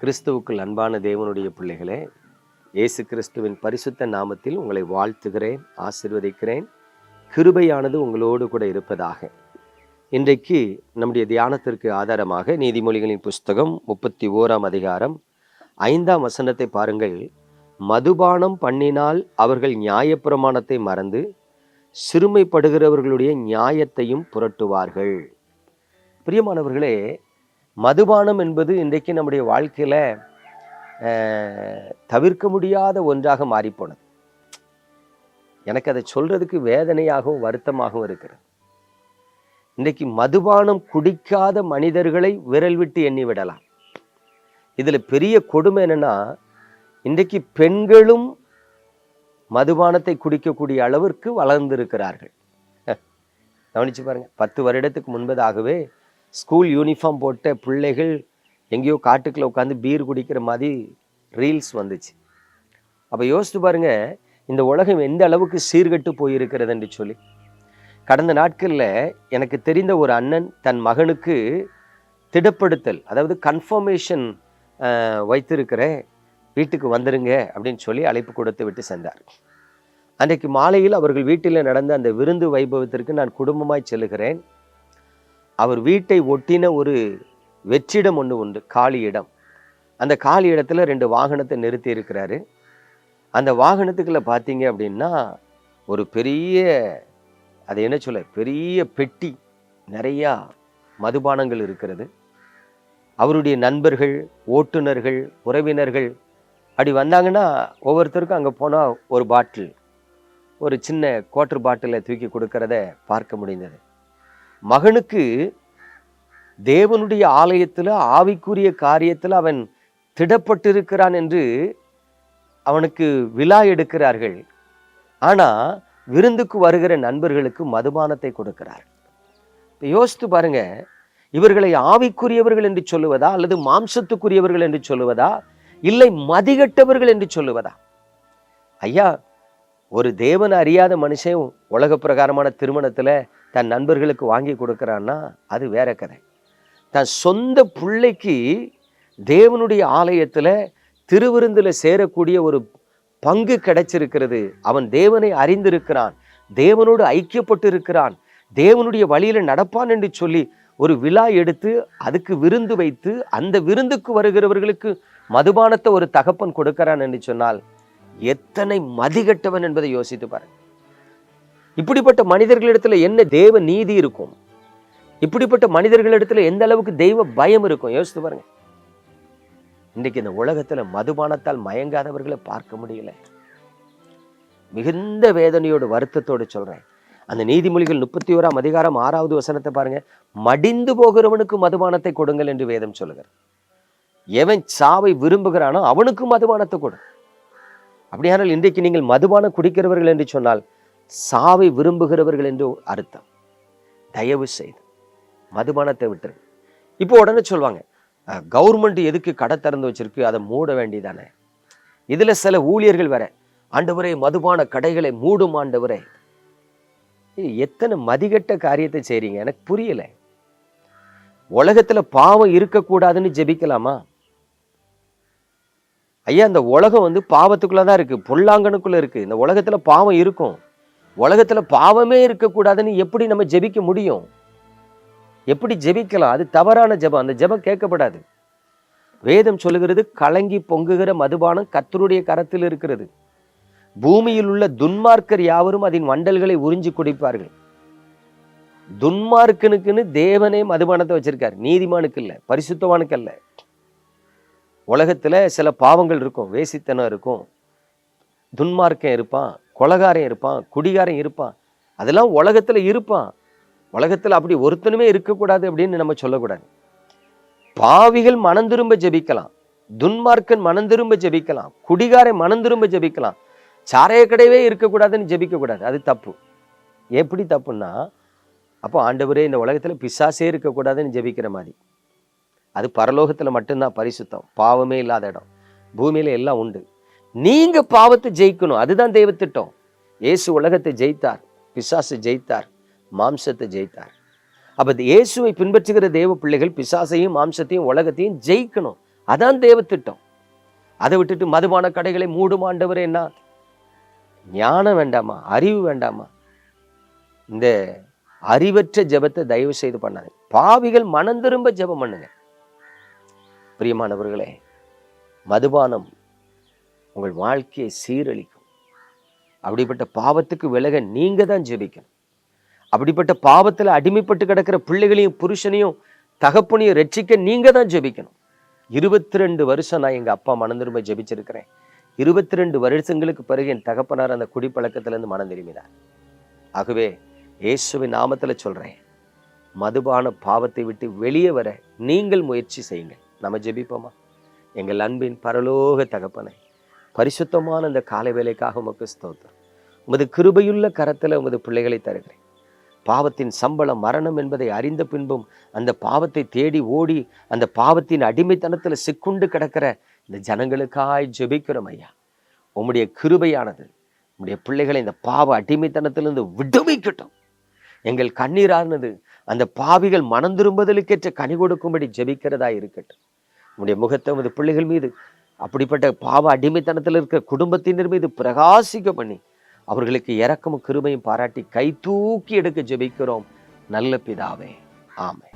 கிறிஸ்துவுக்குள் அன்பான தேவனுடைய பிள்ளைகளே இயேசு கிறிஸ்துவின் பரிசுத்த நாமத்தில் உங்களை வாழ்த்துகிறேன் ஆசிர்வதிக்கிறேன். கிருபையானது உங்களோடு கூட இருப்பதாக. இன்றைக்கு நம்முடைய தியானத்திற்கு ஆதாரமாக நீதிமொழிகளின் புஸ்தகம் முப்பத்தி ஓராம் அதிகாரம் ஐந்தாம் வசனத்தை பாருங்கள். மதுபானம் பண்ணினால் அவர்கள் நியாயப்பிரமாணத்தை மறந்து சிறுமைப்படுகிறவர்களுடைய நியாயத்தையும் புரட்டுவார்கள். பிரியமானவர்களே மதுபானம் என்பது இன்றைக்கு நம்முடைய வாழ்க்கையில் தவிர்க்க முடியாத ஒன்றாக மாறிப்போனது. எனக்கு அதை சொல்றதுக்கு வேதனையாகவும் வருத்தமாகவும் இருக்கிறது. இன்றைக்கு மதுபானம் குடிக்காத மனிதர்களை விரல் விட்டு எண்ணி விடலாம். இதுல பெரிய கொடுமை என்னன்னா இன்றைக்கு பெண்களும் மதுபானத்தை குடிக்கக்கூடிய அளவிற்கு வளர்ந்திருக்கிறார்கள். கவனிச்சு பாருங்க. பத்து வருடத்துக்கு முன்பதாகவே ஸ்கூல் யூனிஃபார்ம் போட்ட பிள்ளைகள் எங்கேயோ காட்டுக்குள்ள உட்காந்து பீர் குடிக்கிற மாதிரி ரீல்ஸ் வந்துச்சு. அப்போ யோசித்து பாருங்க இந்த உலகம் எந்த அளவுக்கு சீர்கெட்டு போயிருக்கிறது என்று சொல்லி. கடந்த நாட்களில் எனக்கு தெரிந்த ஒரு அண்ணன் தன் மகனுக்கு திடப்படுத்தல் அதாவது கன்ஃபர்மேஷன் வைத்திருக்கிற வீட்டுக்கு வந்துருங்க அப்படின்னு சொல்லி அழைப்பு கொடுத்து விட்டு சென்றார். அன்றைக்கு மாலையில் அவர்கள் வீட்டில் நடந்த அந்த விருந்து வைபவத்திற்கு நான் குடும்பமாய் செல்லுகிறேன். அவர் வீட்டை ஒட்டின ஒரு வெற்றிடம் ஒன்று உண்டு காலி இடம். அந்த காலி இடத்துல ரெண்டு வாகனத்தை நிறுத்தி இருக்கிறாரு. அந்த வாகனத்துக்குள்ளே பார்த்தீங்க அப்படின்னா ஒரு பெரிய அது என்ன சொல்ல பெரிய பெட்டி நிறையா மதுபானங்கள் இருக்கிறது. அவருடைய நண்பர்கள் ஓட்டுநர்கள் உறவினர்கள் அப்படி வந்தாங்கன்னா ஒவ்வொருத்தருக்கும் அங்கே போனால் ஒரு பாட்டில் ஒரு சின்ன குவாட்டர் பாட்டிலை தூக்கி கொடுக்கறத பார்க்க முடிந்தது. மகனுக்கு தேவனுடைய ஆலயத்தில் ஆவிக்குரிய காரியத்தில் அவன் திடப்பட்டிருக்கிறான் என்று அவனுக்கு விழா எடுக்கிறார்கள். ஆனா விருந்துக்கு வருகிற நண்பர்களுக்கு மதுபானத்தை கொடுக்கிறார். இப்போ யோசித்து பாருங்க இவர்களை ஆவிக்குரியவர்கள் என்று சொல்லுவதா அல்லது மாம்சத்துக்குரியவர்கள் என்று சொல்லுவதா இல்லை மதிகட்டவர்கள் என்று சொல்லுவதா? ஐயா ஒரு தேவன் அறியாத மனுஷன் உலக பிரகாரமான திருமணத்துல தன் நண்பர்களுக்கு வாங்கி கொடுக்குறான்னா அது வேற கதை. தன் சொந்த பிள்ளைக்கு தேவனுடைய ஆலயத்தில் திருவிருந்தில் சேரக்கூடிய ஒரு பங்கு கிடைச்சிருக்கிறது. அவன் தேவனை அறிந்திருக்கிறான். தேவனோடு ஐக்கியப்பட்டு இருக்கிறான் தேவனுடைய வழியில் நடப்பான் என்று சொல்லி ஒரு விழா எடுத்து அதுக்கு விருந்து வைத்து அந்த விருந்துக்கு வருகிறவர்களுக்கு மதுபானத்தை ஒரு தகப்பன் கொடுக்கிறான் என்று சொன்னால் எத்தனை மதிகட்டவன் என்பதை யோசித்து பாருங்கள் இப்படிப்பட்ட மனிதர்களிடத்துல என்ன தேவ நீதி இருக்கும்? இப்படிப்பட்ட மனிதர்களிடத்துல எந்த அளவுக்கு தெய்வ பயம் இருக்கும்? யோசித்து பாருங்க. இன்றைக்கு இந்த உலகத்துல மதுபானத்தால் மயங்காதவர்களை பார்க்க முடியல. மிகுந்த வேதனையோடு வருத்தத்தோடு சொல்றேன். அந்த நீதிமொழிகள் முப்பத்தி ஓராம் அதிகாரம் ஆறாவது வசனத்தை பாருங்க. மடிந்து போகிறவனுக்கு மதுபானத்தை கொடுங்கள் என்று வேதம் சொல்லுகிறார் எவன் சாவை விரும்புகிறானோ அவனுக்கு மதுபானத்தை கொடு. அப்படியானால் இன்றைக்கு நீங்கள் மதுபானம் குடிக்கிறவர்கள் என்று சொன்னால் சாவை விரும்புகிறவர்கள் என்று அர்த்தம். தயவு செய்து மதுபானத்தை விட்டுருங்க. இப்போ உடனே சொல்லுவாங்க கவர்மெண்ட் எதுக்கு கடை திறந்து வச்சிருக்கு? அதை மூட வேண்டியதானே? இதில் சில ஊழியர்கள் வேற ஆண்டவரே மதுபான கடைகளை மூடும் ஆண்டவரே. எத்தனை மதிகட்ட காரியத்தை செய்கிறீங்க எனக்கு புரியலை. உலகத்தில் பாவம் இருக்கக்கூடாதுன்னு ஜெபிக்கலாமா? ஐயா இந்த உலகம் வந்து பாவத்துக்குள்ளே தான் இருக்குது பொல்லாங்கனுக்குள்ளே இருக்குது இந்த உலகத்தில் பாவம் இருக்கும். உலகத்துல பாவமே இருக்கக்கூடாதுன்னு எப்படி நம்ம ஜெபிக்க முடியும்? எப்படி ஜெபிக்கலாம்? அது தவறான ஜெபம். அந்த ஜெபம் கேட்கப்படாது. வேதம் சொல்லுகிறது கலங்கி பொங்குகிற மதுபானம் கத்தருடைய கரத்தில் இருக்கிறது. பூமியில் உள்ள துன்மார்க்கர் யாவரும் அதன் வண்டல்களை உறிஞ்சி குடிப்பார்கள். துன்மார்க்கனுக்குன்னு தேவனே மதுபானத்தை வச்சிருக்கார். நீதிமானுக்கு இல்லை பரிசுத்தவானுக்கு அல்ல. உலகத்துல சில பாவங்கள் இருக்கும் வேசித்தனம் இருக்கும். துன்மார்க்கன் இருப்பான். கொலகாரன் இருப்பான் குடிகாரன் இருப்பான். அதெல்லாம் உலகத்தில் இருப்பான். உலகத்தில் அப்படி ஒருத்தனுமே இருக்கக்கூடாது அப்படின்னு நம்ம சொல்லக்கூடாது. பாவிகள் மனம் திரும்ப ஜெபிக்கலாம். துன்மார்க்கன் மனம் திரும்ப ஜெபிக்கலாம். குடிகாரன் மனம் திரும்ப ஜெபிக்கலாம். சாரைய கடையவே இருக்கக்கூடாதுன்னு ஜபிக்கக்கூடாது. அது தப்பு. எப்படி தப்புன்னா அப்போ ஆண்டவரே இந்த உலகத்தில் பிசாசே இருக்கக்கூடாதுன்னு ஜெபிக்கிற மாதிரி. அது பரலோகத்தில் மட்டும்தான் பரிசுத்தம். பாவமே இல்லாத இடம். பூமியில் எல்லாம் உண்டு. நீங்க பாவத்தை ஜெயிக்கணும். அதுதான் தெய்வ திட்டம் இயேசு உலகத்தை ஜெயித்தார். பிசாசு ஜெயித்தார். மாம்சத்தை ஜெயித்தார். அப்போ இயேசுவை பின்பற்றுகிற தேவ பிள்ளைகள் பிசாசையும் மாம்சத்தையும் உலகத்தையும் ஜெயிக்கணும். அதான் தேவ திட்டம் அதை விட்டுட்டு மதுபான கடைகளை மூடுமாண்டவர் என்ன? ஞானம் வேண்டாமா? அறிவு வேண்டாமா? இந்த அறிவற்ற ஜெபத்தை தயவு செய்து பண்ணாங்க பாவிகள் மனம் திரும்ப ஜெபம் பண்ணுங்க. பிரியமானவர்களே மதுபானம் உங்கள் வாழ்க்கையை சீரழிக்கும். அப்படிப்பட்ட பாவத்துக்கு விலக நீங்க தான் ஜெபிக்கணும். அப்படிப்பட்ட பாவத்தில் அடிமைப்பட்டு கிடக்கிற பிள்ளைகளையும் புருஷனையும் தகப்பனையும் ரட்சிக்க நீங்க தான் ஜெபிக்கணும். இருபத்தி ரெண்டு வருஷம் நான் எங்க அப்பா மனம் திரும்ப ஜெபிச்சிருக்கிறேன். இருபத்தி ரெண்டு வருஷங்களுக்கு பிறகு என் தகப்பனார் அந்த குடிப்பழக்கத்திலிருந்து மனம் திரும்பினார். ஆகவே இயேசுவின் நாமத்தில் சொல்றேன் மதுபான பாவத்தை விட்டு வெளியே வர நீங்கள் முயற்சி செய்யுங்கள். நம்ம ஜெபிப்போமா? எங்கள் அன்பின் பரலோக தகப்பனை பரிசுத்தமான இந்த காலை வேலைக்காக உமக்கு ஸ்தோத்திரம். உமது கிருபையுள்ள கரத்துல உமது பிள்ளைகளை தருகிறேன். பாவத்தின் சம்பளம் மரணம் என்பதை அறிந்த பின்பும் அந்த பாவத்தை தேடி ஓடி அந்த பாவத்தின் அடிமைத்தனத்துல சிக்குண்டு கிடக்கிற இந்த ஜனங்களுக்காய் ஜெபிக்கிறோம் ஐயா. உம்முடைய கிருபையானது உம்முடைய பிள்ளைகளை இந்த பாவ அடிமைத்தனத்திலிருந்து விடுவிக்கட்டும். எங்கள் கண்ணீரானது அந்த பாவிகள் மனம் திரும்புதலுக்கேற்ற கனி கொடுக்கும்படி ஜெபிக்கிறதா இருக்கட்டும். உம்முடைய முகத்தை உமது பிள்ளைகள் மீது அப்படிப்பட்ட பாவ அடிமைத்தனத்தில் இருக்கிற குடும்பத்தினர் மீது பிரகாசிக்க பண்ணி அவர்களுக்கு இறக்கமும் கிருமையும் பாராட்டி கை தூக்கி எடுக்க ஜெபிக்கிறோம். நல்ல பிதாவே. ஆமை